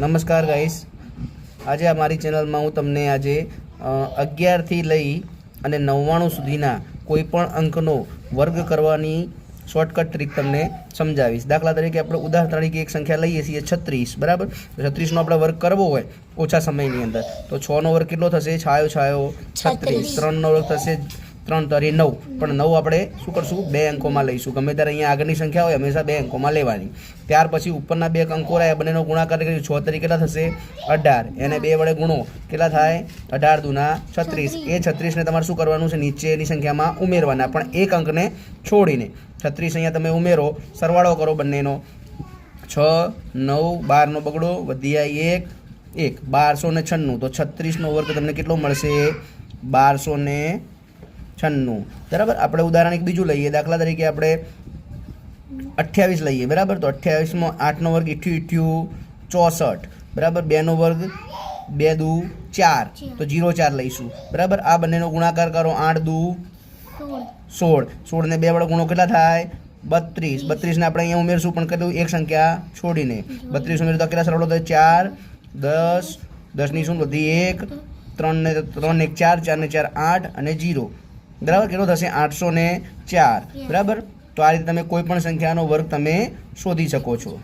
નમસ્કાર ગાઈસ આજે આ મારી ચેનલમાં હું તમને આજે અગિયારથી લઈ અને નવ્વાણું સુધીના કોઈપણ અંકનો વર્ગ કરવાની શોર્ટકટ ટ્રીક તમને સમજાવીશ. દાખલા તરીકે આપણે ઉદાહરણ તરીકે એક સંખ્યા લઈએ છીએ છત્રીસ બરાબર? છત્રીસનો આપણે વર્ગ કરવો હોય ઓછા સમયની અંદર તો છનો વર્ગ કેટલો થશે? છાયો છાયો છત્રીસ. ત્રણનો વર્ગ થશે ત્રણ તરી નવ. પણ નવ આપણે શું કરશું? બે અંકોમાં લઈશું. ગમે ત્યારે અહીંયા આગળની સંખ્યા હોય, હંમેશા બે અંકોમાં લેવાની. ત્યાર પછી ઉપરના બે અંકો રહ્યા બંનેનો ગુણાકાર કરી છ તરી કેટલા થશે? અઢાર. એને બે વડે ગુણો. કેટલા થાય? અઢાર દુના છત્રીસ. એ છત્રીસને તમારે શું કરવાનું છે? નીચેની સંખ્યામાં ઉમેરવાના. પણ એક અંકને છોડીને. છત્રીસ અહીંયા તમે ઉમેરો, સરવાળો કરો બંનેનો. છ, નવ, બારનો બગડો વધ્યા એક એક. બારસો ને છન્નું. તો છત્રીસનો વર્ગ તમને કેટલો મળશે? બારસો ને છન્નું. બરાબર? આપણે ઉદાહરણ એક બીજું લઈએ. દાખલા તરીકે આપણે અઠ્યાવીસ લઈએ. બરાબર? તો અઠ્યાવીસમાં આઠનો વર્ગ ઇઠ્યું ઇઠ્યું ચોસઠ. બરાબર? બેનો વર્ગ બે દુ ચાર. તો જીરો ચાર લઈશું. બરાબર? આ બંનેનો ગુણાકાર કરો. આઠ દુ સોળ. સોળને બે વડે ગુણો કેટલા થાય? બત્રીસ. બત્રીસને આપણે અહીંયા ઉમેરશું પણ કેટલું એક સંખ્યા છોડીને. બત્રીસ ઉમેર તો કેટલા સરળો થાય? ચાર. દસ. દસની શું બધી એક. ત્રણને ત્રણ એક ચાર ચારને ચાર આઠ અને જીરો. બરાબર? કેટલો થશે? આઠસો ને ચાર. બરાબર? તો આ રીતે તમે કોઈ પણ સંખ્યાનો વર્ગ તમે શોધી શકો છો.